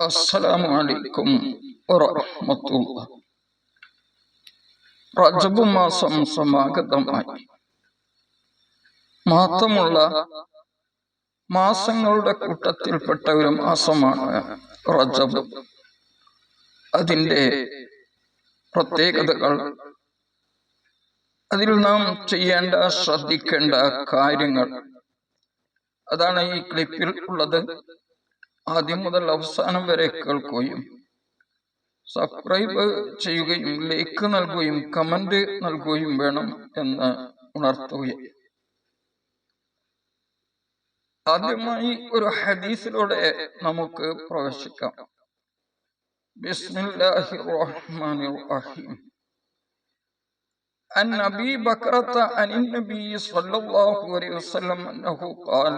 അസ്സലാമു അലൈക്കും വറഹ്മത്തുള്ളാ. റജബ് മാസം സമാഗതമായി. മാത്രമുള്ള മാസങ്ങളുടെ കൂട്ടത്തിൽപ്പെട്ട ഒരു മാസമാണ് റജബ്. അതിന്റെ പ്രത്യേകതകൾ. അതിൽ നാം ചെയ്യേണ്ട ശ്രദ്ധിക്കേണ്ട കാര്യങ്ങൾ. അതാണ് ഈ ക്ലിപ്പിൽ ഉള്ളത്. ആദ്യം മുതൽ അവസാനം വരെ കേൾക്കുകയും സബ്സ്ക്രൈബ് ചെയ്യുകയും ലൈക്ക് നൽകുകയും കമന്റ് നൽകുകയും വേണം എന്ന് ഉണർത്തുകയും ആദ്യമായി ഒരു ഹദീസിലൂടെ നമുക്ക് പ്രവേശിക്കാം ബിസ്മില്ലാഹിർ റഹ്മാനിർ റഹീം عن أبي بكرة عن النبي صلى الله عليه وسلم أنه قال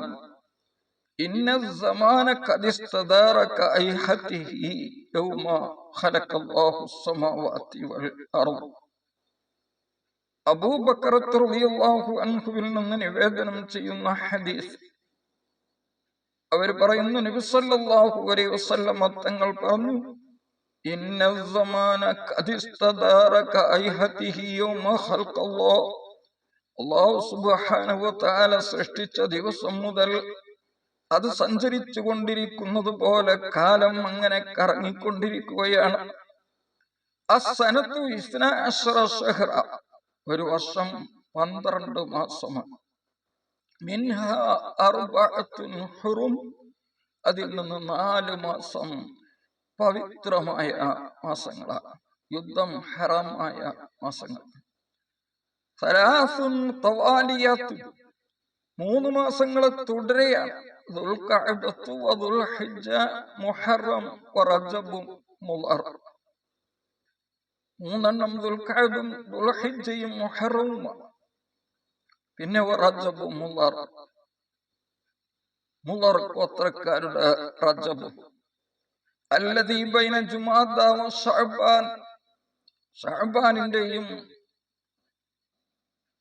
إن الزمان قد استدار كأيحته يوم خلق الله السماوات والأرض അബൂ ബക്കറത്ത് റളിയല്ലാഹു അൻഹുവിൽ നിന്ന് നിവേദനം ചെയ്യുന്ന ഹദീസ് അവർ പറയുന്നു നബി സല്ലല്ലാഹു അലൈഹി വസല്ലം തങ്ങൾ പറഞ്ഞു ഇന്ന الزمان قد استدار كأيحته يوم خلق الله അല്ലാഹു സുബ്ഹാനഹു വ തആല സൃഷ്ടിച്ച ദിവസം മുതൽ അത് സഞ്ചരിച്ചു കൊണ്ടിരിക്കുന്നത് പോലെ കാലം അങ്ങനെ കറങ്ങിക്കൊണ്ടിരിക്കുകയാണ്. അസനത്തു ഇസ്ന ഒരു വർഷം പന്ത്രണ്ട് മാസമാണ്. മിൻഹ അതിൽ നിന്ന് നാല് മാസം പവിത്രമായ മാസങ്ങളാണ്. യുദ്ധം ഹറമായ മാസങ്ങൾ മൂന്ന് മാസങ്ങളെ തുടരെയാണ്. മുഹറം മൂന്നെണ്ണം പിന്നെ റജബും ഗോത്രക്കാരുടെ റജബ്. അല്ലദീ ബൈന ജുമാദ വ ശഅബാൻ ശഅബാനിന്റെയും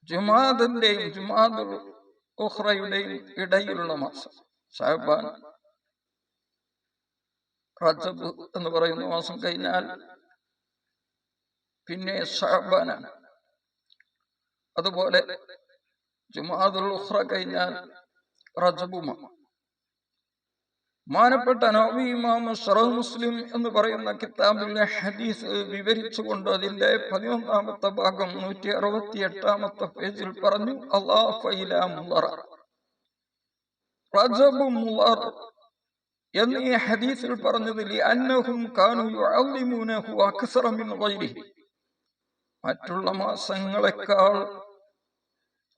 ജുമാദിന്റെയും ജുമാദുൽ ഉഖ്റയുടെയും ഇടയിലുള്ള മാസം ഷാബാൻ റജബ് എന്ന് പറയുന്ന മാസം കഴിഞ്ഞാൽ പിന്നെ ഷാബാനാണ്. അതുപോലെ ജുമാദുൽ ഉഹ്റ കഴിഞ്ഞാൽ റജബുമാണ്. മാനപ്പെട്ട നബി ഇമാം സറഹ് മുസ്ലിം എന്ന് പറയുന്ന കിതാബിലെ ഹദീസ് വിവരിച്ചുകൊണ്ട് അതിന്റെ പതിനൊന്നാമത്തെ ഭാഗം നൂറ്റി അറുപത്തി എട്ടാമത്തെ പേജിൽ പറഞ്ഞു അള്ളാഹ് എന്ന് ഈ ഹദീസിൽ പറഞ്ഞതിൽ അന്നഹും കാനു മറ്റുള്ള മാസങ്ങളെക്കാൾ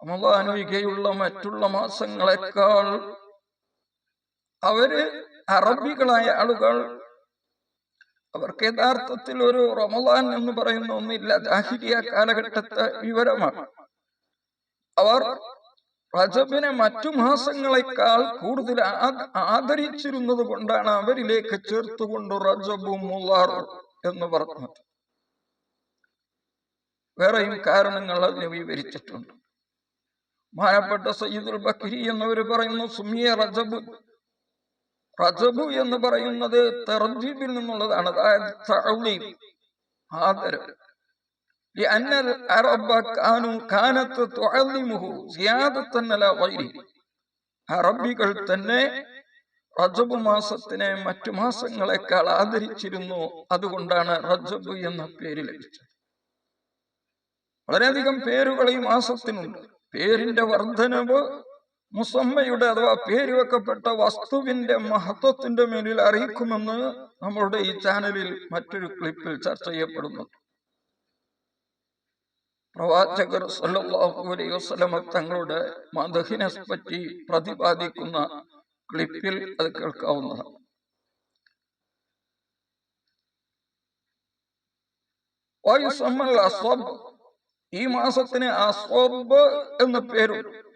റമദാനൊഴികെയുള്ള മറ്റുള്ള മാസങ്ങളെക്കാൾ അവർ അറബികളായ ആളുകൾ. അവർക്ക് യഥാർത്ഥത്തിൽ ഒരു റമദാൻ എന്ന് പറയുന്ന ഒന്നില്ല. ജാഹിരിയ കാലഘട്ടത്തെ വിവരമാണ്. അവർ റജബിനെ മറ്റു മാസങ്ങളെക്കാൾ കൂടുതൽ ആദരിച്ചിരുന്നത് കൊണ്ടാണ് അവരിലേക്ക് ചേർത്തുകൊണ്ട് റജബും മുള്ളാർ എന്ന് പറഞ്ഞത്. വേറെയും കാരണങ്ങൾ അതിന് വിവരിച്ചിട്ടുണ്ട്. മാനപ്പെട്ട സയ്യിദുൽ ബക്രി എന്നവർ പറയുന്നു സുമിയ റജബ് റജബു എന്ന് പറയുന്നത് തെർജീബിൽ നിന്നുള്ളതാണ് അതായത് തഅളീം ആദരം لأن العرب كانوا كانت تعظمه زيادة على غيره അറബികൾ തന്നെ റജബ് മാസത്തിനെ മറ്റു മാസങ്ങളെക്കാൾ ആദരിച്ചിരുന്നു അതുകൊണ്ടാണ് റജബ് എന്ന പേര് ലഭിച്ചത് വളരെയധികം പേരുകൾ ഈ മാസത്തിനുണ്ട് പേരിന്റെ വർധനവ് മുസമ്മയുടെ അഥവാ പേര് വെക്കപ്പെട്ട വസ്തുവിന്റെ മഹത്വത്തിന്റെ മേലിൽ അറിയിക്കുമെന്ന് നമ്മളുടെ ഈ ചാനലിൽ മറ്റൊരു ക്ലിപ്പിൽ ചർച്ച ചെയ്യപ്പെടുന്നു. പ്രവാചകർ സല്ലല്ലാഹു അലൈഹി തങ്ങളുടെ മദഹിനെ പറ്റി പ്രതിപാദിക്കുന്ന ക്ലിപ്പിൽ അത് കേൾക്കാവുന്നതാണ്. ഈ മാസത്തിന് അസോബ് എന്ന പേരുണ്ട്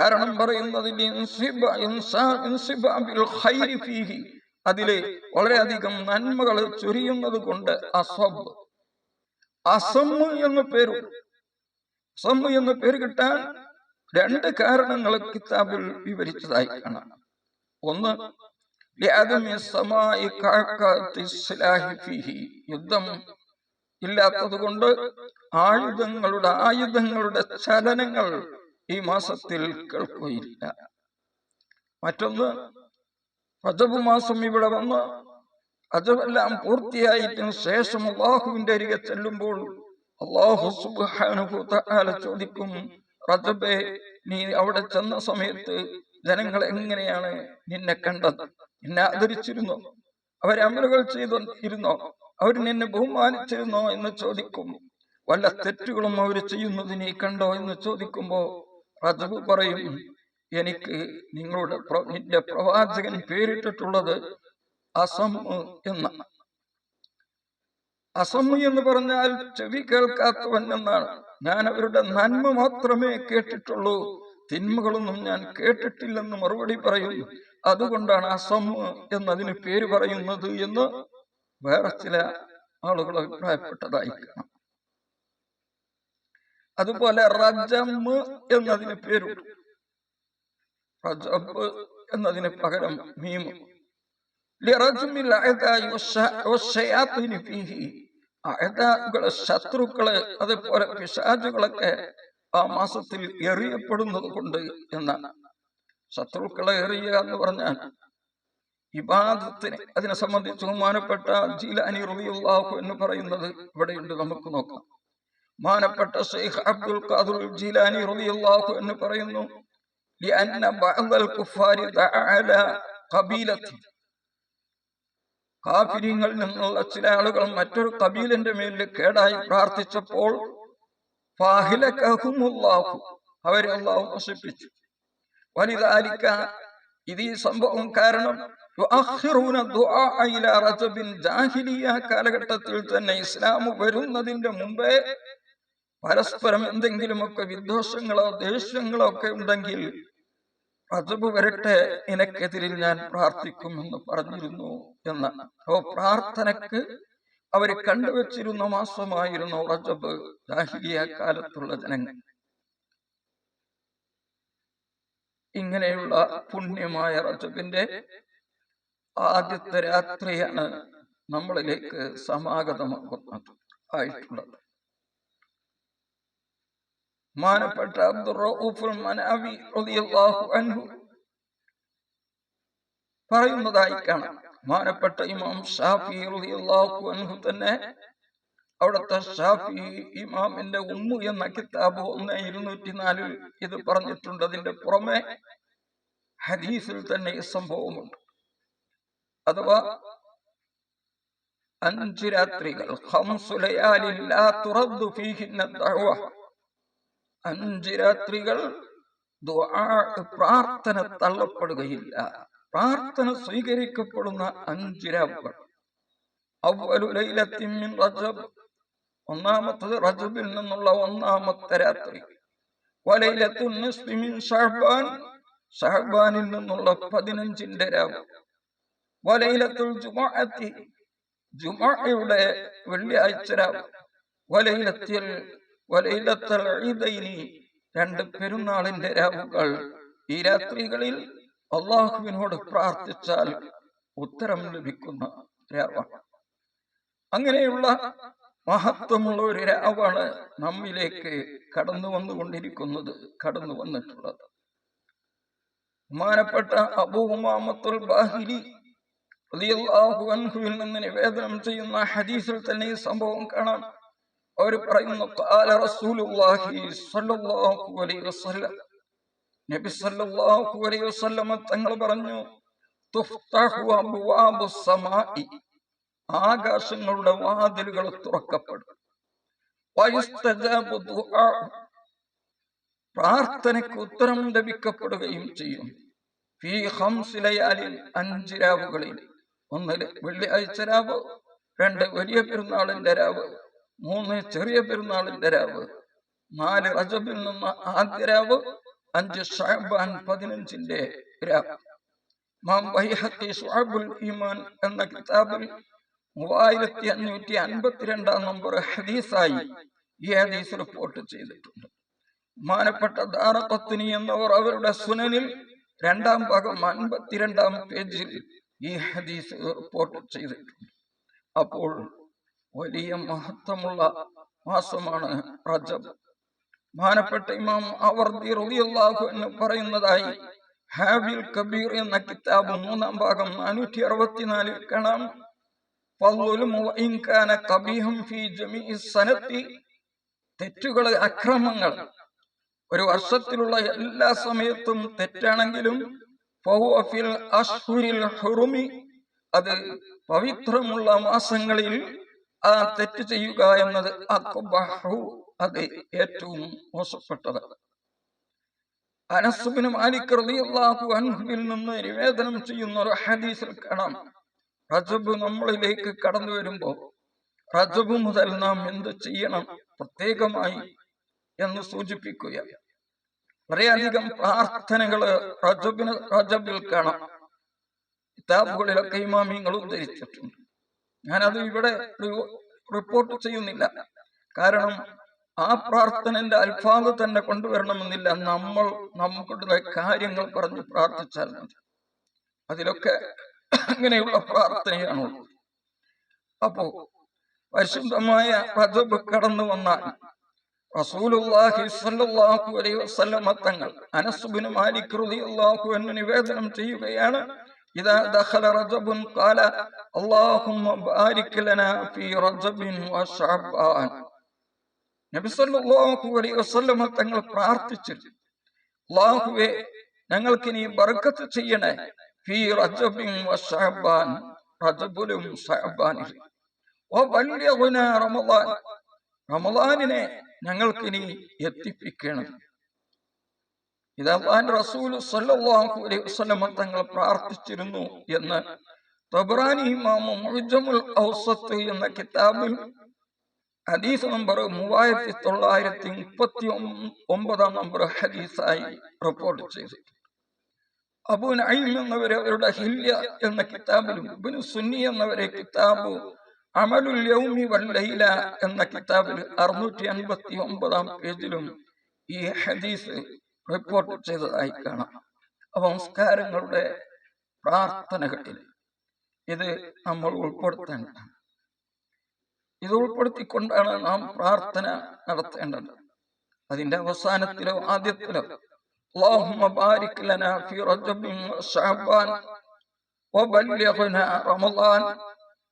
കാരണം പറയുന്നത് അതിലെ വളരെയധികം നന്മകൾ ചൊരിയുന്നത് കൊണ്ട് അസബ്. അസമ്മ് എന്ന പേര്. അസമ്മ് എന്ന പേര് കിട്ടാൻ രണ്ട് കാരണങ്ങൾ കിതാബിൽ വിവരിച്ചതായി കാണാം. ഒന്ന് യുദ്ധം ഇല്ലാത്തത് കൊണ്ട് ആയുധങ്ങളുടെ ആയുധങ്ങളുടെ ചലനങ്ങൾ ഈ മാസത്തിൽ കേൾക്കുകയില്ല. മറ്റൊന്ന് അജബ് മാസം ഇവിടെ വന്ന് അജബെല്ലാം പൂർത്തിയായതിനു ശേഷം അള്ളാഹുവിന്റെ അരികെ ചെല്ലുമ്പോൾ അള്ളാഹു സുബാനുഭൂല ചോദിക്കും റജബെ നീ അവിടെ ചെന്ന സമയത്ത് ജനങ്ങൾ എങ്ങനെയാണ് നിന്നെ കണ്ടത്? നിന്നെ ആദരിച്ചിരുന്നോ? അവരെ അമലുകൾ ചെയ്തിരുന്നോ അവർ നിന്നെ ബഹുമാനിച്ചിരുന്നോ? എന്ന് ചോദിക്കും. വല്ല തെറ്റുകളും അവർ ചെയ്യുന്നത് നീ കണ്ടോ? എന്ന് ചോദിക്കുമ്പോ റജബ് പറയും എനിക്ക് നിങ്ങളുടെ നിന്റെ പ്രവാചകൻ പേരിട്ടിട്ടുള്ളത് അസം എന്ന അസം എന്ന് പറഞ്ഞാൽ ചെവി കേൾക്കാത്തവൻ എന്നാണ്. ഞാൻ അവരുടെ നന്മ മാത്രമേ കേട്ടിട്ടുള്ളൂ. തിന്മകളൊന്നും ഞാൻ കേട്ടിട്ടില്ലെന്ന് മറുപടി പറയും. അതുകൊണ്ടാണ് അസം എന്നതിന് പേര് പറയുന്നത് എന്ന് വേറെ ചില ആളുകൾ അഭിപ്രായപ്പെട്ടതായി കാണാം. അതുപോലെ റജമ്മ് എന്നതിന് പേരുണ്ട് റജബ് എന്നതിന് പകരം മീമ്. ശത്രുക്കൾ അതുപോലെ പിശാചുകളൊക്കെ ആ മാസത്തിൽ എറിയപ്പെടുന്നത് കൊണ്ട് എന്നാണ്. ശത്രുക്കളെ എറിയുക എന്ന് പറഞ്ഞാൽ ഇബാദത്തിന് അതിനെ സംബന്ധിച്ച് ബഹുമാനപ്പെട്ട ജീലാനി റബിയുള്ളാഹു എന്ന് പറയുന്നത് ഇവിടെയുണ്ട്. നമുക്ക് നോക്കാം. മാനപ്പെട്ട ഷെയ്ഖ് അബ്ദുൽ ഖാദുൽ ജീലാനി റബിയുള്ളാഹു എന്ന് പറയുന്നു لأن بعض الكفار دعا على قبيلة കാഫിര്യങ്ങളിൽ നിന്നുള്ള ചില ആളുകൾ മറ്റൊരു കബീലിന്റെ മേലിൽ കേടായി പ്രാർത്ഥിച്ചപ്പോൾ അവരെ അള്ളാഹു നശിപ്പിച്ചു വലുതാരിക്ക ഇത് ഈ സംഭവം കാരണം കാലഘട്ടത്തിൽ തന്നെ ഇസ്ലാം വരുന്നതിന്റെ മുമ്പേ പരസ്പരം എന്തെങ്കിലുമൊക്കെ വിദ്വേഷങ്ങളോ ദേഷ്യങ്ങളോ ഒക്കെ ഉണ്ടെങ്കിൽ റജബ് വരട്ടെ നിനക്കെതിരിൽ ഞാൻ പ്രാർത്ഥിക്കുമെന്ന് പറഞ്ഞിരുന്നു എന്ന്. അപ്പോ പ്രാർത്ഥനക്ക് അവർ കണ്ടുവച്ചിരുന്ന മാസമായിരുന്നു റജബ് ജാഹിലിയ കാലത്തുള്ള ജനങ്ങൾ. ഇങ്ങനെയുള്ള പുണ്യമായ റജബിന്റെ ആദ്യത്തെ രാത്രിയാണ് നമ്മളിലേക്ക് സമാഗതമാകുന്നത് ആയിട്ടുള്ളത്. മാനപ്പെട്ട അബ്ദുറൂഫുൽ മനാവി റളിയല്ലാഹു അൻഹു പറയുന്നതായി കാണാം. മാനപ്പെട്ട ഇമാം ഷാഫി റളിയല്ലാഹു അൻഹു തന്നെ അവിടുത്തെ ഷാഫി ഇമാമിന്റെ ഉമ്മു എന്ന കിതാബ് ഒന്ന് ഇരുന്നൂറ്റി നാലിൽ ഇത് പറഞ്ഞിട്ടുണ്ട്. അതിന്റെ പുറമെ ഹദീസിൽ തന്നെ ഈ സംഭവമുണ്ട്. അഥവാ അഞ്ച് രാത്രികൾ അഞ്ച് രാത്രികൾ പ്രാർത്ഥന തള്ളപ്പെടുകയില്ല. പ്രാർത്ഥന സ്വീകരിക്കപ്പെടുന്ന അഞ്ച് രാവുകൾ റജബ്. ഒന്നാമത്തത് റജബിൽ നിന്നുള്ള ഒന്നാമത്തെ രാത്രി. ഷഹബാനിൽ നിന്നുള്ള പതിനഞ്ചിന്റെ രാവ്. വലയിലത്തുൽ ജുമാഅത്തി. ജുമാഅയുടെ വെള്ളിയാഴ്ച രാവ്. വലയിലത്തിൽ രണ്ട് പെരുന്നാളിന്റെ രാവുകൾ. ഈ രാത്രികളിൽ അള്ളാഹുവിനോട് പ്രാർത്ഥിച്ചാൽ ഉത്തരം ലഭിക്കുന്ന രാവാണ്. അങ്ങനെയുള്ള മഹത്വമുള്ള ഒരു രാവാണ് നമ്മിലേക്ക് കടന്നു വന്നുകൊണ്ടിരിക്കുന്നത് കടന്നു വന്നിട്ടുള്ളത്. ബഹുമാനപ്പെട്ട അബൂമാമത്തുൽ ബാഹിരി അൻഹുവിൽ നിന്ന് നിവേദനം ചെയ്യുന്ന ഹദീസിൽ തന്നെ ഈ സംഭവം കാണാം. അവർ പറയുന്നു കാല റസൂലുള്ളാഹി സ്വല്ലല്ലാഹു അലൈഹി വസല്ലം. നബി സല്ലല്ലാഹു അലൈഹി വസല്ലം തങ്ങൾ പറഞ്ഞു തുഫ്തഹു അബ്വാബു സമാഇ. ആകാശങ്ങളുടെ വാതിലുകൾ തുറക്കപ്പെടും. വയുസ്തജാബു ദുആ. പ്രാർത്ഥനയ്ക്ക് ഉത്തരം ലഭിക്കപ്പെടുകയും ചെയ്യും. ഫീ ഹംസിലയാലിൽ അഞ്ച് രാവുകളിൽ. ഒന്നിൽ വെള്ളിയാഴ്ച രാവ് രണ്ട് വലിയ പെരുന്നാളിന്റെ രാവ്. മൂന്ന് ചെറിയ പെരുന്നാളിന്റെ രാവ് നാല് റജബിൽ നിന്ന് ആദ്യ രാവ് അഞ്ച് ഷാബാൻ പതിനഞ്ചിന്റെ രാവ്. മാം വൈഹത്തി ഷുഅബുൽ ഈമാൻ എന്ന കിതാബിൽ മൂവായിരത്തി അഞ്ഞൂറ്റി അൻപത്തിരണ്ടാം നമ്പർ ഹദീസായി ഈ ഹദീസ് റിപ്പോർട്ട് ചെയ്തിട്ടുണ്ട്. മാനപ്പെട്ട ദാറഖത്തിനി എന്നവർ അവരുടെ സുനനിൽ രണ്ടാം ഭാഗം അൻപത്തിരണ്ടാം പേജിൽ ഈ ഹദീസ് റിപ്പോർട്ട് ചെയ്തിട്ടുണ്ട്. അപ്പോൾ വലിയ മഹത്വമുള്ള മാസമാണ് റജബ്. മാനപ്പെട്ട ഇമാം അവർദി റളിയല്ലാഹു എന്ന് പറയുന്നതായി ഹാബിൽ കബീർ എന്ന കിതാബ് മൂന്നാം ഭാഗം നാനൂറ്റി അറുപത്തിനാലിൽ കാണാം തെറ്റുകൾ അക്രമങ്ങൾ. ഒരു വർഷത്തിലുള്ള എല്ലാ സമയത്തും തെറ്റാണെങ്കിലും അത് പവിത്രമുള്ള മാസങ്ങളിൽ ആ തെറ്റ് ചെയ്യുക എന്നത് അത് ഏറ്റവും മോശപ്പെട്ടത്. അനസുബിന് മാലിക് റളിയല്ലാഹു അൻഹുവിൽ നിന്ന് നിവേദനം ചെയ്യുന്ന ഒരു ഹദീസിൽ കാണാം. റജബ് നമ്മളിലേക്ക് കടന്നു വരുമ്പോ റജബ് മുതൽ നാം എന്ത് ചെയ്യണം പ്രത്യേകമായി എന്ന് സൂചിപ്പിക്കുക വളരെയധികം പ്രാർത്ഥനകൾ റജബിന് റജബിൽ കാണാം. കിതാബുകളിലൊക്കെ ഇമാമിങ്ങൾ ഉദ്ധരിച്ചിട്ടുണ്ട്. ഞാനത് ഇവിടെ റിപ്പോർട്ട് ചെയ്യുന്നില്ല. കാരണം ആ പ്രാർത്ഥനന്റെ അൽഫാദ് തന്നെ കൊണ്ടുവരണമെന്നില്ല. നമ്മൾ നമുക്കുള്ള കാര്യങ്ങൾ പറഞ്ഞ് പ്രാർത്ഥിച്ചാൽ മതി. അതിലൊക്കെ അങ്ങനെയുള്ള പ്രാർത്ഥനയാണുള്ളത്. അപ്പോ പരിശുദ്ധമായ റജബ് കടന്നു വന്നാൽ റസൂലുള്ളാഹി അലൈഹി വസല്ലമ തങ്ങൾ അനസ് ബിൻ മാലിക് റളിയല്ലാഹു അൻഹു നിവേദനം ചെയ്യുകയാണ്. ഇദാ ദഖല റജബുൻ ഖാല അല്ലാഹുമ്മ ബാരിക് ലനാ ഫീ റജബിൻ وشعبان നബി സല്ലല്ലാഹു അലൈഹി വസല്ലമ തങ്ങൾ പ്രാർത്ഥിച്ചു. അല്ലാഹുവേ ഞങ്ങൾക്ക് നീ ബർക്കത്ത് ചെയ്യണേ ഫീ റജബിൻ വശഅബാൻ റജബിലും ശഅബാനിലും വബല്ലിഗ്നാ റമളാൻ റമളാനിനെ ഞങ്ങൾക്ക് ഇനി എത്തിപ്പിക്കണം. ഇത് അള്ളാൻ റസൂൽ സല്ലല്ലാഹു അലൈഹി വസല്ലം തങ്ങൾ പ്രാർത്ഥിച്ചിരുന്നു എന്ന്. തബ്രാനി ഇമാമു ഔസത്ത് എന്ന കിതാബിൽ ഹദീസ് നമ്പർ മൂവായിരത്തി തൊള്ളായിരത്തി മുപ്പത്തി ഒമ്പതാം നമ്പർ ഹദീസായി റിപ്പോർട്ട് ചെയ്തിട്ടുണ്ട് അബു നഈം എന്നവരെ അവരുടെ ഹില്യ എന്ന കിതാബിലും ഇബ്നു സുന്നി എന്നവരെ കിതാബ് അമലുൽ യൗമി വല്ലയില എന്ന കിതാബിൽ അറുന്നൂറ്റി അൻപത്തി ഒമ്പതാം പേജിലും ഈ ഹദീസ് റിപ്പോർട്ട് ചെയ്തതായി കാണാം നമസ്കാരങ്ങളുടെ പ്രാർത്ഥനകളിൽ ഇത് നമ്മൾ ഉൾപ്പെടുത്തേണ്ടതാണ് ഇത് ഉൾപ്പെടുത്തിക്കൊണ്ടാണ് നാം പ്രാർത്ഥന നടത്തേണ്ടത് അതിന്റെ അവസാനത്തിലോ ആദ്യത്തിലോ اللهم بارك لنا في رجب وشعبان وبلغنا رمضان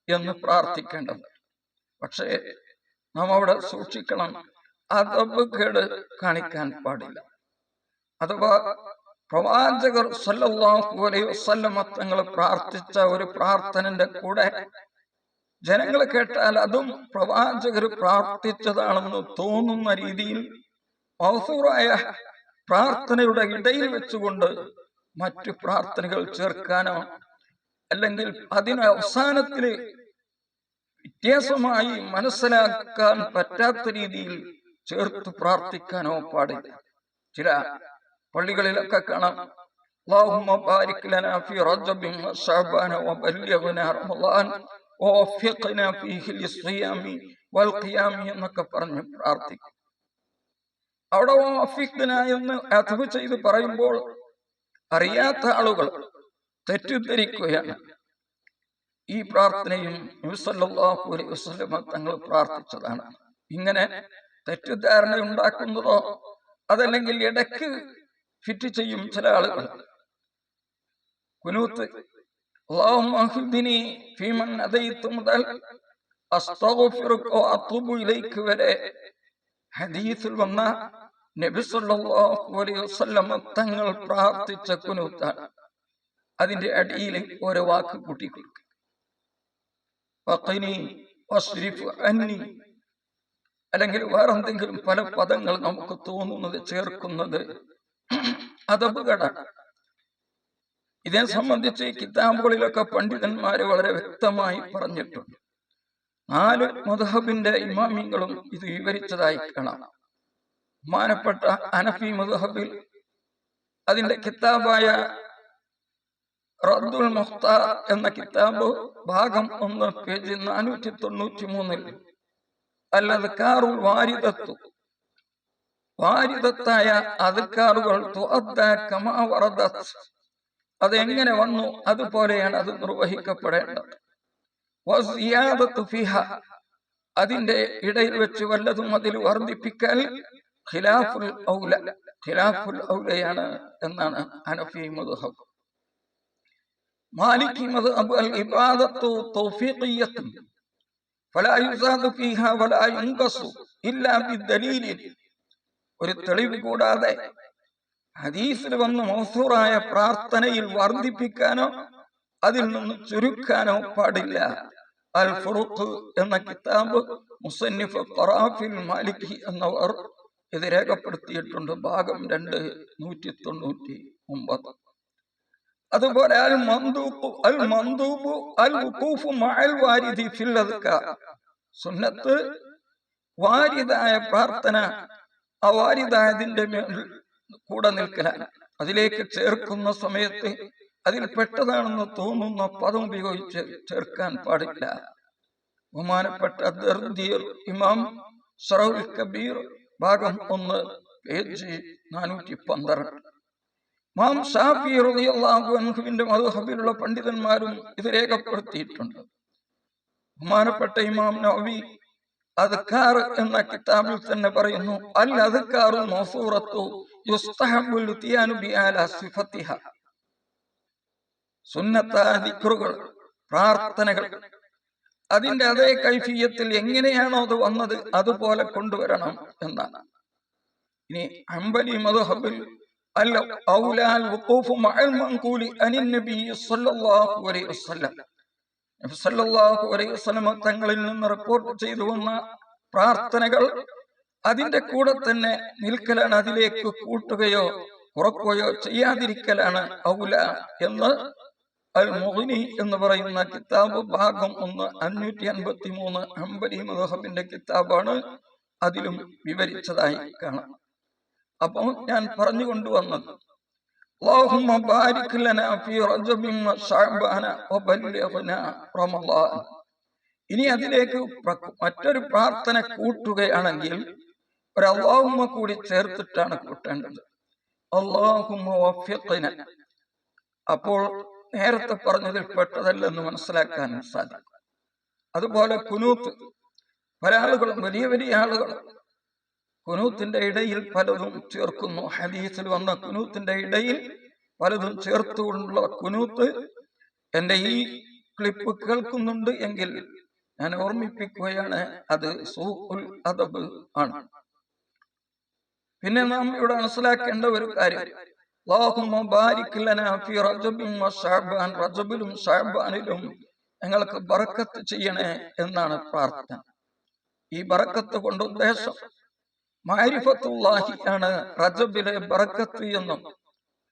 എന്ന് പ്രാർത്ഥിക്കേണ്ടത് പക്ഷേ നാം അവിടെ സൂക്ഷിക്കണം അതബ് കേട് കാണിക്കാൻ പാടില്ല അഥവാ പ്രവാചകർ സല്ലല്ലാഹു അലൈഹി വസല്ലമ തങ്ങൾ പ്രാർത്ഥിച്ച ഒരു പ്രാർത്ഥനന്റെ കൂടെ ജനങ്ങൾ കേട്ടാൽ അതും പ്രവാചകർ പ്രാർത്ഥിച്ചതാണെന്ന് തോന്നുന്ന രീതിയിൽ മൗസൂറായ പ്രാർത്ഥനയുടെ ഇടയിൽ വെച്ചുകൊണ്ട് മറ്റു പ്രാർത്ഥനകൾ ചേർക്കാനോ അല്ലെങ്കിൽ അതിന് അവസാനത്തിൽ വ്യത്യാസമായി മനസ്സിലാക്കാൻ പറ്റാത്ത രീതിയിൽ ചേർത്ത് പ്രാർത്ഥിക്കാനോ പാടില്ല. ചില പള്ളികളിലൊക്കെ കാണാം اللهم بارك لنا في رجب وشعبان وبلغنا رمضان ووفقنا فيه للصيام والقيام എന്നൊക്കെ പറഞ്ഞ് പ്രാർത്ഥിക്കും അവിടെ വഫിഖ്ന എന്ന് അഥവ് ചെയ്ത് പറയുമ്പോൾ അറിയാത്ത ആളുകൾ തെറ്റിദ്ധരിക്കുകയാണ് ഈ പ്രാർത്ഥനയും നബിസല്ലാഹു അലൈഹി വസല്ലമ തങ്ങൾ പ്രാർത്ഥിച്ചതാണ് ഇങ്ങനെ തെറ്റിദ്ധാരണ ഉണ്ടാക്കുന്നതോ അതല്ലെങ്കിൽ ഇടയ്ക്ക് ഫിറ്റ് ചെയ്യും ചില ആളുകൾ. കുനൂത്ത് നബി സല്ലല്ലാഹു അലൈഹി തങ്ങൾ പ്രാർത്ഥിച്ച അതിന്റെ അടിയിൽ ഓരോ വാക്ക് കൂട്ടിക്കൊടുക്കും. അല്ലെങ്കിൽ വേറെന്തെങ്കിലും പല പദങ്ങൾ നമുക്ക് തോന്നുന്നത് ചേർക്കുന്നത് അതപകടമാണ് ഇതേ സംബന്ധിച്ച് കിതാബുകളിലൊക്കെ പണ്ഡിതന്മാര് വളരെ വ്യക്തമായി പറഞ്ഞിട്ടുണ്ട്. നാല് മധുഹബിന്റെ ഇമാമിങ്ങളും ഇത് വിവരിച്ചതായി കാണാം മാനപ്പെട്ട അനഫി മധുഹബിൽ അതിന്റെ കിതാബായ റദ്ദുൽ മുഖ്താർ എന്ന കിതാബ് ഭാഗം ഒന്ന് പേജ് നാനൂറ്റി തൊണ്ണൂറ്റി മൂന്നിൽ അല്ലത് കാറുൽ വാരിദത്തു വാരിദത്തായ അതിർക്കാറുകൾ അതെങ്ങനെ വന്നു? അതുപോലെയാണ് അത് നിർവഹിക്കപ്പെടേണ്ടത്. അതിന്റെ ഇടയിൽ വെച്ച് വല്ലതും അതിൽ വർദ്ധിപ്പിക്കൽ ഖിലാഫുൽ ഔല. ഖിലാഫുൽ ഔലയാണ് എന്നാണ് അനഫി മദ്ഹബ്. മാലിക്കി മദ്ഹബ് അൽ ഇബാദത്തു തൗഫീഖിയത്തും ഫലാ യുസാദു ഫീഹ വലാ യുൻഖസു ഇല്ലാ ബിദ്ദലീലിൻ ഒരു തെളിവ് കൂടാതെ ഹദീസിൽ വന്ന് മൗസൂറായ പ്രാർത്ഥനയിൽ വർദ്ധിപ്പിക്കാനോ അതിൽ നിന്ന് ചുരുക്കാനോ പാടില്ല. അൽ ഫുറുഖ് എന്ന കിതാബ് മുസന്നിഫ് ഖറാഫിൽ മാലിക്കി എന്നവർ ഇത് രേഖപ്പെടുത്തിയിട്ടുണ്ട്. ഭാഗം രണ്ട് നൂറ്റി തൊണ്ണൂറ്റി ഒമ്പത് അതുപോലെ അൽ മന്ദൂബ് അൽ മന്ദൂബ് അൽ വുഖൂഫ് മഅൽ വാരിദി ഫിൽ സുന്നത്ത് വാരിദായ പ്രാർത്ഥന മേൽ കൂടെ നിൽക്കലാണ് അതിലേക്ക് ചേർക്കുന്ന സമയത്ത് അതിൽ പെട്ടതാണെന്ന് തോന്നുന്ന പദം ഉപയോഗിച്ച് ചേർക്കാൻ പാടില്ല. ബഹുമാനപ്പെട്ട ദർദീർ ഇമാം സറൗൽ കബീർ ഭാഗം ഒന്ന് പേജ് നാനൂറ്റി പന്ത്രണ്ട്. മാം ഷാഫി അൻഹുവിന്റെ മദ്ഹബിലുള്ള പണ്ഡിതന്മാരും ഇത് രേഖപ്പെടുത്തിയിട്ടുണ്ട്. ബഹുമാനപ്പെട്ട ഇമാം നവവി അദ്കാർ എന്ന കിതാബിൽ തന്നെ പറയുന്നു അൽ അദ്കാറു മൗസൂറത്തു യുസ്തഹബുൽ ലുതിയാനു ബിആല സിഫത്തിഹ. സുന്നത്തായ ദിക്റുകൾ പ്രാർത്ഥനകൾ. അതിന്റെ അതേ കൈഫിയത്തിൽ എങ്ങനെയാണോ അത് വന്നത് അതുപോലെ കൊണ്ടുവരണം എന്നാണ്. ഇനി അമ്പലി മദ്ഹബിൽ അല്ല ഔലാൽ വഖൂഫു മഅൽ മൻകൂലി അനിൻ നബി സ്വല്ലല്ലാഹു അലൈഹി വസല്ലം. സല്ലല്ലാഹു അലൈഹി വസല്ലമ തങ്ങളിൽ നിന്ന് റിപ്പോർട്ട് ചെയ്തു വന്ന പ്രാർത്ഥനകൾ അതിന്റെ കൂടെ തന്നെ നിൽക്കലാണ് അതിലേക്ക് കൂട്ടുകയോ കുറക്കുകയോ ചെയ്യാതിരിക്കലാണ് ഔല എന്ന് അൽ മുഗ്നി എന്ന് പറയുന്ന കിതാബ് ഭാഗം ഒന്ന് അഞ്ഞൂറ്റി അൻപത്തി മൂന്ന് അമ്പലി മദഹബിന്റെ കിതാബാണ് അതിലും വിവരിച്ചതായി കാണാം. അപ്പം ഞാൻ പറഞ്ഞു കൊണ്ടുവന്നത് اللهم بارك لنا في رجب وشعبان وبلغنا رمضان ഇനി അതിലേക്ക് പ്ര- മറ്റൊരു പ്രാർത്ഥന കൂട്ടുകയാണെങ്കിൽ ഒരു അള്ളാഹുമ്മ കൂടി ചേർത്തിട്ടാണ് കൂട്ടേണ്ടത് അള്ളാഹുമ്മ വഫിഖ്ന അപ്പോൾ നേരത്തെ പറഞ്ഞതിൽ പെട്ടതല്ലെന്ന് മനസ്സിലാക്കാൻ സാധിക്കും അതുപോലെ കുനൂത്ത് പല ആളുകളും വലിയ വലിയ ആളുകൾ കുനൂത്തിന്റെ ഇടയിൽ പലതും ചേർക്കുന്നു. ഹദീസിൽ വന്ന കുനൂത്തിന്റെ ഇടയിൽ പലതും ചേർത്തുകൊണ്ടുള്ള കുനൂത്ത് എന്റെ ഈ ക്ലിപ്പ് കേൾക്കുന്നുണ്ട് എങ്കിൽ ഞാൻ ഓർമ്മിപ്പിക്കുകയാണ് അത് സൂഹുൽ അദബ് ആണ്. പിന്നെ നാം ഇവിടെ മനസ്സിലാക്കേണ്ട ഒരു കാര്യം. റജബിലും ശഅബാനിലും ഞങ്ങൾക്ക് ബറക്കത്ത് ചെയ്യണേ എന്നാണ് പ്രാർത്ഥന. ഈ ബറക്കത്ത് കൊണ്ട് ഉദ്ദേശം മാരിഫത്തുല്ലാഹി ആണ് റജബിലെ ബറക്കത്ത് എന്നും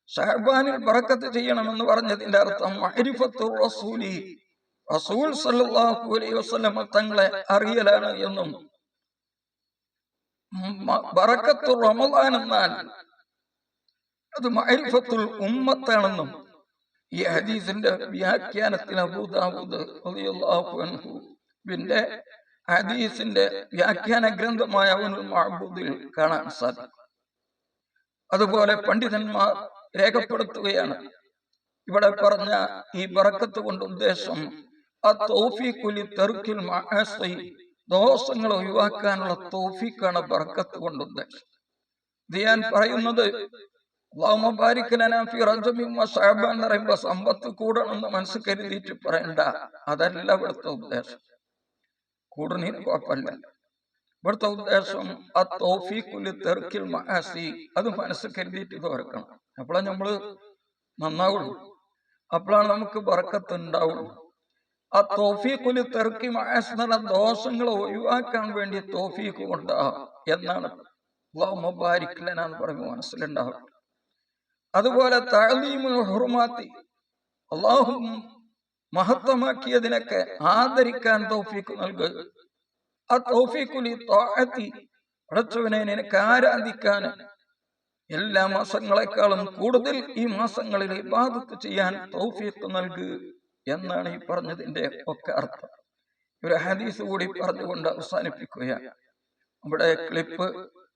ഷഹബാനിൽ ബറക്കത്ത് ചെയ്യണമെന്ന് പറഞ്ഞതിന്റെ അർത്ഥം റസൂലി. റസൂൽ അലൈഹി തങ്ങളെ അറിയലാണ് എന്നും. ബറക്കത്തു റമദാൻ എന്നാൽ അത് മഅരിഫത്തുൽ ഉമ്മത്താണെന്നും ഈ ഹദീസിന്റെ വ്യാഖ്യാനത്തിൽ അബൂദാബൂദ് വിന്റെ ഹദീസിന്റെ വ്യാഖ്യാന ഗ്രന്ഥമായ മഅബൂദിൽ കാണാൻ സാധിക്കും. അതുപോലെ പണ്ഡിതന്മാർ രേഖപ്പെടുത്തുകയാണ് ഇവിടെ പറഞ്ഞ ഈ ബറക്കത്ത് കൊണ്ട് ഉദ്ദേശം തൗഫീഖുലി ദോഷങ്ങൾ ഒഴിവാക്കാനുള്ള തൗഫീഖാണ് ബർക്കത്ത് കൊണ്ട് ഉദ്ദേശം. ഇത് ഞാൻ പറയുന്നത് അല്ലാഹുമ്മ ബാരിക് ഫി റജബിൻ വ ശഅബാൻ എന്ന് പറയുമ്പോ സമ്പത്ത് കൂടണമെന്ന് മനസ്സ് കരുതിയിട്ട് പറയണ്ട അതല്ല ഇവിടുത്തെ ഉദ്ദേശം. കൂടുന്നതിന് കുഴപ്പമില്ല. ഇവിടുത്തെ ഉദ്ദേശം ആ തൗഫീഖുലി തെറുക്കിൽ മഹാസി അത് മനസ്സ് കരുതിയിട്ട് ഇത് ഓർക്കണം. അപ്പോഴാണ് നമ്മൾ നന്നാവുള്ളൂ. അപ്പോഴാണ് നമുക്ക് വറക്കത്തുണ്ടാവുള്ളൂ ആ തോഫീഖുലി തെറുക്കി മഅസ് എന്ന് ദോഷങ്ങൾ ഒഴിവാക്കാൻ വേണ്ടി തോഫീഖ് കൊണ്ടാ എന്നാണ്. അല്ലാഹുമ്മ ബാരിക് ലനാ എന്ന് പറയുമ്പോൾ മനസ്സിലുണ്ടാവും അതുപോലെ തഴലീമുൽ ഹുർമാത്തി. അള്ളാഹു മഹത്വമാക്കിയതിനൊക്കെ ആദരിക്കാൻ തൗഫീഖ് നൽകുക ആ തൗഫീഖുലി ത്വാഅത്തി പടച്ചവനെ നിനക്ക് ആരാധിക്കാൻ എല്ലാ മാസങ്ങളെക്കാളും കൂടുതൽ ഈ മാസങ്ങളിൽ ഇബാദത്ത് ചെയ്യാൻ തൗഫീഖ് നൽകുക എന്നാണ് ഈ പറഞ്ഞതിന്റെ ഒക്കെ അർത്ഥം. ഒരു ഹദീസ് കൂടി പറഞ്ഞുകൊണ്ട് അവസാനിപ്പിക്കുകയാണ് നമ്മുടെ ക്ലിപ്പ്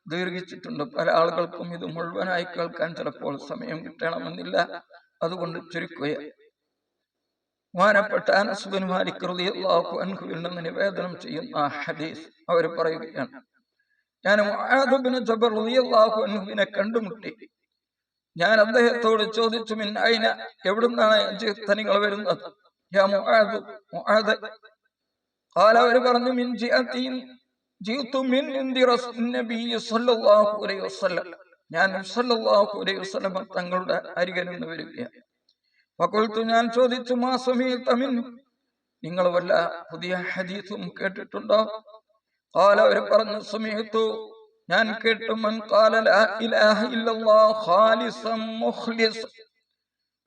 ദീർഘിച്ചിട്ടുണ്ട്. പല ആളുകൾക്കും ഇത് മുഴുവനായി കേൾക്കാൻ ചിലപ്പോൾ സമയം കിട്ടണമെന്നില്ല. അതുകൊണ്ട് ചുരുക്കുകയാണ് ബഹുമാനപ്പെട്ട അനസ്ബിൻ മാലിക് റളിയല്ലാഹു അൻഹുവിൽ നിന്ന് നിവേദനം ചെയ്യുന്ന ആ ഹദീസ് അവർ പറയുകയാണ് ഞാൻ മുആദ് ബിൻ ജബൽ റളിയല്ലാഹു അൻഹുവിനെ കണ്ടുമുട്ടി ഞാൻ അദ്ദേഹത്തോട് ചോദിച്ചു മിൻ ഐന എവിടുന്നാണ് നിങ്ങൾ വരുന്നത് യാ മുആദ് മുആദ് قال അവർ പറഞ്ഞു മിൻ ജിഅത്തിൻ ജിഅതു മിൻ ഇന്ദി റസൂൽ നബി സല്ലല്ലാഹു അലൈഹി വസല്ലം ഞാൻ സല്ലല്ലാഹു അലൈഹി വസല്ലം തങ്ങളുടെ അരികിൽ നിന്ന് വരികയാണ് ഫക്കുൾത്തു ഞാൻ ചോദിച്ചു മാ സമീൽ നിങ്ങൾ വല്ല പുതിയ ഹദീസും കേട്ടിട്ടുണ്ടോ? കാല അവർ പറഞ്ഞു സമീഹത്തു ഞാൻ കേട്ടു മൻ കാല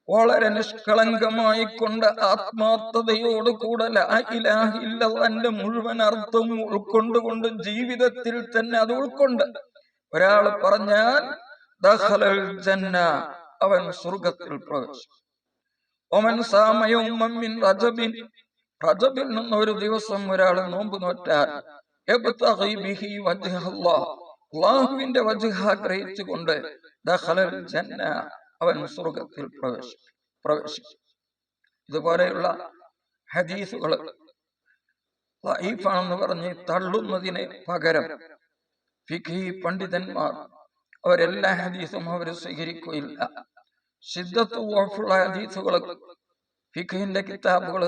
വളരെ നിഷ്കളങ്കമായി കൊണ്ട് ആത്മാർത്ഥതയോട് കൂടെ ഇലാഹില്ലെന്റെ മുഴുവൻ അർത്ഥവും ഉൾക്കൊണ്ടുകൊണ്ട് ജീവിതത്തിൽ തന്നെ അത് ഉൾക്കൊണ്ട് ഒരാൾ പറഞ്ഞാൽ അവൻ സ്വർഗത്തിൽ പ്രവേശിക്കും. ഒമൻ സാമയും മിൻ റജബിൻ. റജബിൽ നിന്ന് ഒരു ദിവസം ഒരാൾ നോമ്പ് നോറ്റാൽ അള്ളാഹുവിന്റെ വജ്ഹ ആഗ്രഹിച്ചുകൊണ്ട് അവൻ സ്വർഗത്തിൽ പ്രവേശിക്കും പ്രവേശിക്കും ഇതുപോലെയുള്ള ഹദീസുകൾ ലൈഫാണെന്ന് പറഞ്ഞ് തള്ളുന്നതിന് പകരം ഫിഖി പണ്ഡിതന്മാർ അവരെല്ലാ ഹദീസും അവർ സ്വീകരിക്കുകയില്ല. സിദ്ധത്തുള്ള ഹദീസുകൾ ഫിഖിന്റെ കിതാബുകൾ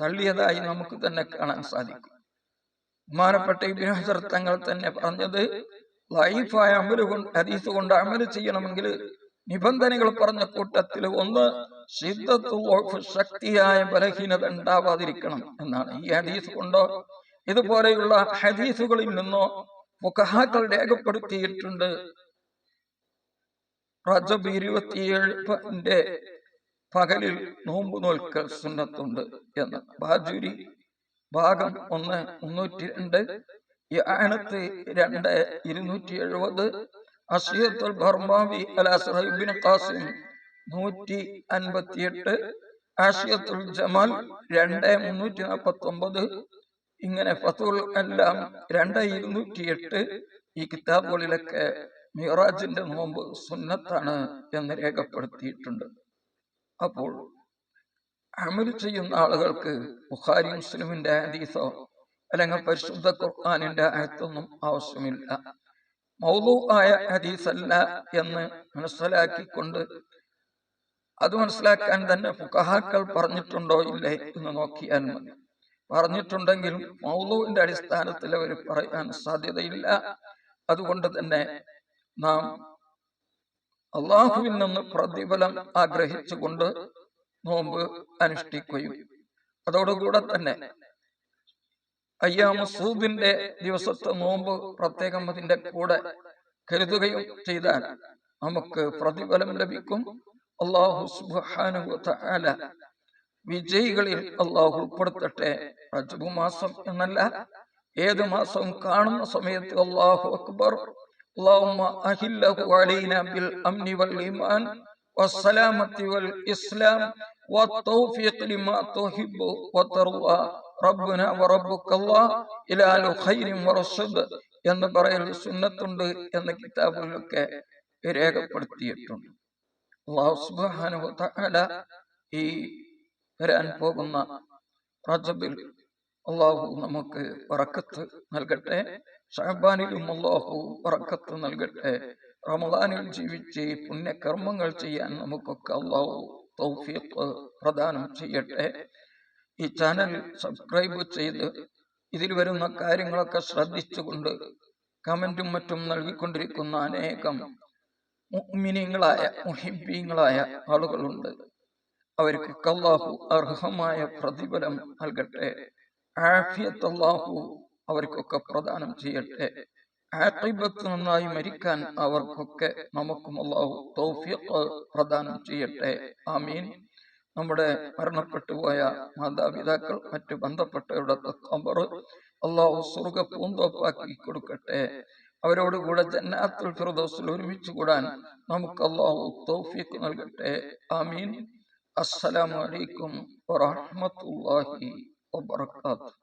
തള്ളിയതായി നമുക്ക് തന്നെ കാണാൻ സാധിക്കും. ബഹുമാനപ്പെട്ട ഇബ്നു ഹജർ തങ്ങൾ തന്നെ പറഞ്ഞത് ലൈഫായ അമൽ കൊണ്ട് ഹദീസ് കൊണ്ട് അമൽ ചെയ്യണമെങ്കിൽ നിബന്ധനകൾ പറഞ്ഞ കൂട്ടത്തിൽ ഒന്ന് ശക്തിയായ ബലഹീനത ഉണ്ടാവാതിരിക്കണം എന്നാണ്. ഈ ഹദീസ് കൊണ്ടോ ഇതുപോലെയുള്ള ഹദീസുകളിൽ നിന്നോ മുഖഹാക്കൾ രേഖപ്പെടുത്തിയിട്ടുണ്ട്. റജബ് ഇരുപത്തിയേഴിന്റെ പകലിൽ നോമ്പ് നോൽക്കൽ സുന്നത്തുണ്ട് എന്ന്. ബാജുരി ഭാഗം ഒന്ന് മുന്നൂറ്റി രണ്ട് ആനത്ത് രണ്ട് ഇരുന്നൂറ്റി എഴുപത് അഷിയത്തുൽ ബർമാവി അലാസ്ബിൻ ഖാസിം നൂറ്റി അൻപത്തിയെട്ട് ആഷിയത്തുൽ ജമാൽ രണ്ട് മുന്നൂറ്റി നാൽപ്പത്തി ഒമ്പത് ഇങ്ങനെ ഫത്തുൽ എല്ലാം രണ്ട് ഇരുന്നൂറ്റി എട്ട് ഈ കിതാബുകളിലൊക്കെ മിറാജിന്റെ നോമ്പ് സുന്നത്താണ് എന്ന് രേഖപ്പെടുത്തിയിട്ടുണ്ട്. അപ്പോൾ അമൽ ചെയ്യുന്ന ആളുകൾക്ക് ബുഖാരി മുസ്ലിമിന്റെ ഹദീസോ അല്ലെങ്കിൽ പരിശുദ്ധ ഖുർആാനിന്റെ ആയത്തൊന്നും ആവശ്യമില്ല. മൗലു ആയ ഹദീസല്ല എന്ന് മനസ്സിലാക്കിക്കൊണ്ട് അത് മനസ്സിലാക്കാൻ തന്നെ ഫുഖഹാക്കൾ പറഞ്ഞിട്ടുണ്ടോ ഇല്ലേ എന്ന് നോക്കിയാൽ മതി. പറഞ്ഞിട്ടുണ്ടെങ്കിലും മൗലുവിന്റെ അടിസ്ഥാനത്തിൽ അവർ പറയാൻ സാധ്യതയില്ല. അതുകൊണ്ട് തന്നെ നാം അള്ളാഹുവിൽ നിന്ന് പ്രതിഫലം ആഗ്രഹിച്ചുകൊണ്ട് നോമ്പ് അനുഷ്ഠിക്കുകയും അതോടുകൂടെ തന്നെ അയ്യാമസൂദിന്റെ ദിവസത്തെ നോമ്പ് പ്രത്യേകം അതിന്റെ കൂടെ കരുതുകയും ചെയ്താൽ നമുക്ക് പ്രതിഫലം ലഭിക്കും. അള്ളാഹു സുബാനുല വിജയികളിൽ അള്ളാഹു ഉൾപ്പെടുത്തട്ടെ. റജബു മാസം എന്നല്ല ഏത് മാസവും കാണുന്ന സമയത്ത് അള്ളാഹു അക്ബർ اللهم أهله علينا بالأمن والإيمان والسلامة والإسلام والتوفيق لما تحب وترضى റബ്ബുന വറബ്ബുക്കല്ല ഇലാലു ഖൈരിൻ വറഷദ് എന്ന് പറയൽ സുന്നത്തുണ്ട് എന്ന കിതാബുകളിലൊക്കെ രേഖപ്പെടുത്തിയിട്ടുണ്ട് അള്ളാഹു സുബ്ഹാനഹു തആല ഈ വരാൻ പോകുന്ന റജബിൽ അള്ളാഹു നമുക്ക് വറക്കത്ത് നൽകട്ടെ ഷഹബാനിലും അള്ളാഹു ഉറക്കത്ത് നൽകട്ടെ. റമദാനിൽ ജീവിച്ച് പുണ്യകർമ്മങ്ങൾ ചെയ്യാൻ നമുക്കൊക്കെ അള്ളാഹു തൗഫീഖ് പ്രദാനം ചെയ്യട്ടെ. ഈ ചാനൽ സബ്സ്ക്രൈബ് ചെയ്ത് ഇതിൽ വരുന്ന കാര്യങ്ങളൊക്കെ ശ്രദ്ധിച്ചുകൊണ്ട് കമന്റും മറ്റും നൽകിക്കൊണ്ടിരിക്കുന്ന അനേകം മുഅ്മിനീങ്ങളായ മുഹിബീങ്ങളായ ആളുകളുണ്ട്. അവർക്ക് അള്ളാഹു അർഹമായ പ്രതിഫലം നൽകട്ടെ. ആഫിയത്ത് അള്ളാഹു അവർക്കൊക്കെ പ്രദാനം ചെയ്യട്ടെ. ആഖിബത്ത് നന്നായി മരിക്കാൻ അവർക്കൊക്കെ നമുക്കും അള്ളാഹു തൗഫീഖ് പ്രദാനം ചെയ്യട്ടെ. ആമീൻ. നമ്മുടെ മരണപ്പെട്ടു പോയ മാതാപിതാക്കൾ മറ്റു ബന്ധപ്പെട്ടവരുടെ ഖബർ അള്ളാഹു സ്വർഗ പൂന്തോപ്പാക്കി കൊടുക്കട്ടെ. അവരോടുകൂടെ ജന്നാത്തുൽ ഫിറദോസിൽ ഒരുമിച്ച് കൂടാൻ നമുക്ക് അള്ളാഹു തൗഫീഖ് നൽകട്ടെ. ആമീൻ. അസ്സലാമു അലൈക്കും വറഹ്മത്തുള്ളാഹി വബറകാതുഹു.